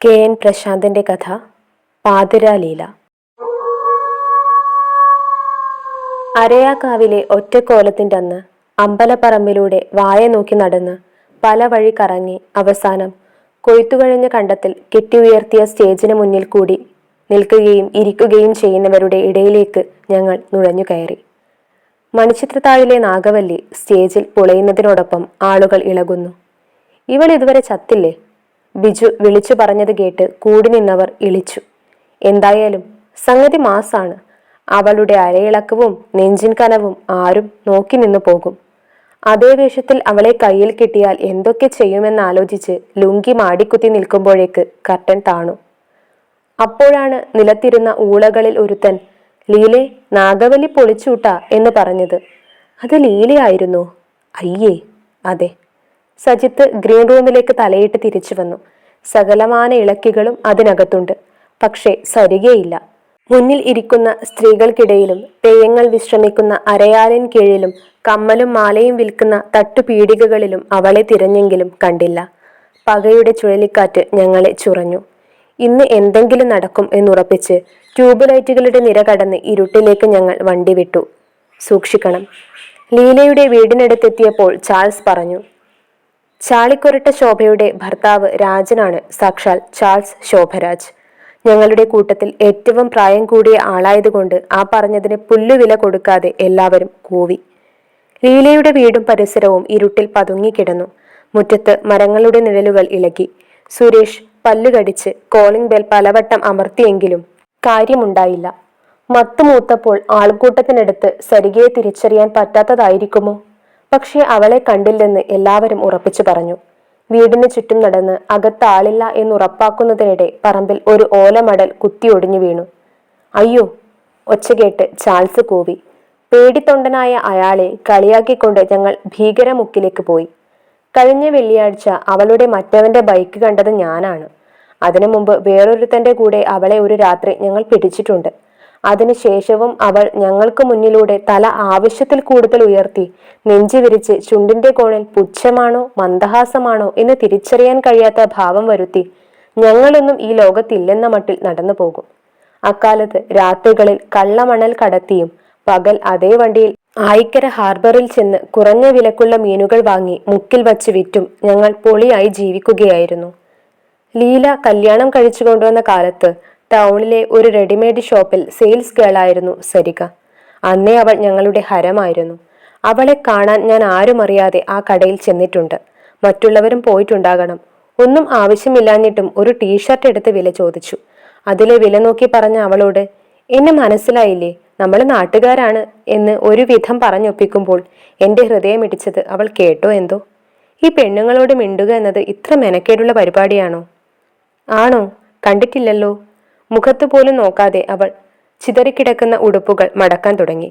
K N പ്രശാന്തിന്റെ കഥ പാതിരാലീല. അരയാക്കാവിലെ ഒറ്റക്കോലത്തിന്റെ അന്ന് അമ്പലപ്പറമ്പിലൂടെ വായ നോക്കി നടന്ന് പല വഴി കറങ്ങി അവസാനം കൊയ്ത്തുകഴിഞ്ഞ കണ്ടത്തിൽ കെട്ടി ഉയർത്തിയ സ്റ്റേജിന് മുന്നിൽ കൂടി നിൽക്കുകയും ഇരിക്കുകയും ചെയ്യുന്നവരുടെ ഇടയിലേക്ക് ഞങ്ങൾ നുഴഞ്ഞു കയറി. മണിച്ചിത്രത്താഴിലെ നാഗവല്ലി സ്റ്റേജിൽ പൊളയുന്നതിനോടൊപ്പം ആളുകൾ ഇളകുന്നു. ഇവൾ ഇതുവരെ ചത്തില്ലേ? ബിജു വിളിച്ചു പറഞ്ഞത് കേട്ട് കൂടി നിന്നവർ ഇളിച്ചു. എന്തായാലും സംഗതി മാസാണ്. അവളുടെ അരയിളക്കവും നെഞ്ചിൻ കനവും ആരും നോക്കി നിന്നു പോകും. അതേ വേഷത്തിൽ അവളെ കയ്യിൽ കിട്ടിയാൽ എന്തൊക്കെ ചെയ്യുമെന്നാലോചിച്ച് ലുങ്കി മാടിക്കുത്തി നിൽക്കുമ്പോഴേക്ക് കർട്ടൻ താണു. അപ്പോഴാണ് നിലത്തിരുന്ന ഊളകളിൽ ഒരുത്തൻ ലീലെ നാഗവലി പൊളിച്ചൂട്ട എന്ന് പറഞ്ഞത്. അത് ലീലയായിരുന്നു. അയ്യേ അതെ. സജിത്ത് ഗ്രീൻ റൂമിലേക്ക് തലയിട്ട് തിരിച്ചു വന്നു. സകലമാന ഇളക്കികളും അതിനകത്തുണ്ട്. പക്ഷേ സരികയില്ല. മുന്നിൽ ഇരിക്കുന്ന സ്ത്രീകൾക്കിടയിലും തെയ്യങ്ങൾ വിശ്രമിക്കുന്ന അരയാലിൻ കീഴിലും കമ്മലും മാലയും വിൽക്കുന്ന തട്ടുപീടികകളിലും അവളെ തിരഞ്ഞെങ്കിലും കണ്ടില്ല. പകയുടെ ചുഴലിക്കാറ്റ് ഞങ്ങളെ ചുറഞ്ഞു. ഇന്ന് എന്തെങ്കിലും നടക്കും എന്നുറപ്പിച്ച് ട്യൂബ് ലൈറ്റുകളുടെ നിര കടന്ന് ഇരുട്ടിലേക്ക് ഞങ്ങൾ വണ്ടി വിട്ടു. സൂക്ഷിക്കണം. ലീലയുടെ വീടിനടുത്തെത്തിയപ്പോൾ ചാൾസ് പറഞ്ഞു ചാളിക്കൊരട്ട ശോഭയുടെ ഭർത്താവ് രാജനാണ് സാക്ഷാൽ ചാൾസ് ശോഭരാജ്. ഞങ്ങളുടെ കൂട്ടത്തിൽ ഏറ്റവും പ്രായം കൂടിയ ആളായതുകൊണ്ട് ആ പറഞ്ഞതിന് പുല്ലുവില കൊടുക്കാതെ എല്ലാവരും കൂവി. ലീലയുടെ വീടും പരിസരവും ഇരുട്ടിൽ പതുങ്ങിക്കിടന്നു മുറ്റത്ത് മരങ്ങളുടെ നിഴലുകൾ ഇളകി. സുരേഷ് പല്ലുകടിച്ച് കോളിംഗ് ബെൽ പലവട്ടം അമർത്തിയെങ്കിലും കാര്യമുണ്ടായില്ല. മത്തുമൂത്തപ്പോൾ ആൾക്കൂട്ടത്തിനടുത്ത് സരികയെ തിരിച്ചറിയാൻ പറ്റാത്തതായിരിക്കുമോ? പക്ഷേ അവളെ കണ്ടില്ലെന്ന് എല്ലാവരും ഉറപ്പിച്ചു പറഞ്ഞു. വീടിന് ചുറ്റും നടന്ന് അകത്ത് ആളില്ല എന്നുറപ്പാക്കുന്നതിനിടെ പറമ്പിൽ ഒരു ഓലമടൽ കുത്തിയൊടിഞ്ഞു വീണു. അയ്യോ ഒച്ച കേട്ട് ചാൾസ് കൂവി. പേടിത്തൊണ്ടനായ അയാളെ കളിയാക്കിക്കൊണ്ട് ഞങ്ങൾ ഭീകരമുക്കിലേക്ക് പോയി. കഴിഞ്ഞ വെള്ളിയാഴ്ച അവളുടെ മറ്റവന്റെ ബൈക്ക് കണ്ടത് ഞാനാണ്. അതിനു മുമ്പ് വേറൊരുത്തന്റെ കൂടെ അവളെ ഒരു രാത്രി ഞങ്ങൾ പിടിച്ചിട്ടുണ്ട്. അതിനുശേഷവും അവൾ ഞങ്ങൾക്ക് മുന്നിലൂടെ തല ആവശ്യത്തിൽ കൂടുതൽ ഉയർത്തി നെഞ്ചു വിരിച്ച് ചുണ്ടിന്റെ കോണിൽ പുച്ഛമാണോ മന്ദഹാസമാണോ എന്ന് തിരിച്ചറിയാൻ കഴിയാത്ത ഭാവം വരുത്തി ഞങ്ങളൊന്നും ഈ ലോകത്തില്ലെന്ന മട്ടിൽ നടന്നു പോകും. അക്കാലത്ത് രാത്രികളിൽ കള്ളമണൽ കടത്തിയും പകൽ അതേ വണ്ടിയിൽ ആയിക്കര ഹാർബറിൽ ചെന്ന് കുറഞ്ഞ വിലക്കുള്ള മീനുകൾ വാങ്ങി മുക്കിൽ വച്ച് വിറ്റും ഞങ്ങൾ പൊളിയായി ജീവിക്കുകയായിരുന്നു. ലീല കല്യാണം കഴിച്ചു കൊണ്ടുവന്ന കാലത്ത് ടൗണിലെ ഒരു റെഡിമെയ്ഡ് ഷോപ്പിൽ സെയിൽസ് ഗേളായിരുന്നു സരിക. അന്നേ അവൾ ഞങ്ങളുടെ ഹരമായിരുന്നു. അവളെ കാണാൻ ഞാൻ ആരും അറിയാതെ ആ കടയിൽ ചെന്നിട്ടുണ്ട്. മറ്റുള്ളവരും പോയിട്ടുണ്ടാകണം. ഒന്നും ആവശ്യമില്ലാഞ്ഞിട്ടും ഒരു ടീഷർട്ട് എടുത്ത് വില ചോദിച്ചു. അതിലെ വില നോക്കി പറഞ്ഞ അവളോട് എന്നെ മനസ്സിലായില്ലേ? നമ്മൾ നാട്ടുകാരാണ് എന്ന് ഒരുവിധം പറഞ്ഞൊപ്പിക്കുമ്പോൾ എന്റെ ഹൃദയം ഇടിച്ചത് അവൾ കേട്ടോ എന്തോ? ഈ പെണ്ണുങ്ങളോട് മിണ്ടുക എന്നത് ഇത്ര മെനക്കേടുള്ള പരിപാടിയാണോ? ആണോ? കണ്ടിട്ടില്ലല്ലോ. മുഖത്ത് പോലും നോക്കാതെ അവൾ ചിതറിക്കിടക്കുന്ന ഉടുപ്പുകൾ മടക്കാൻ തുടങ്ങി.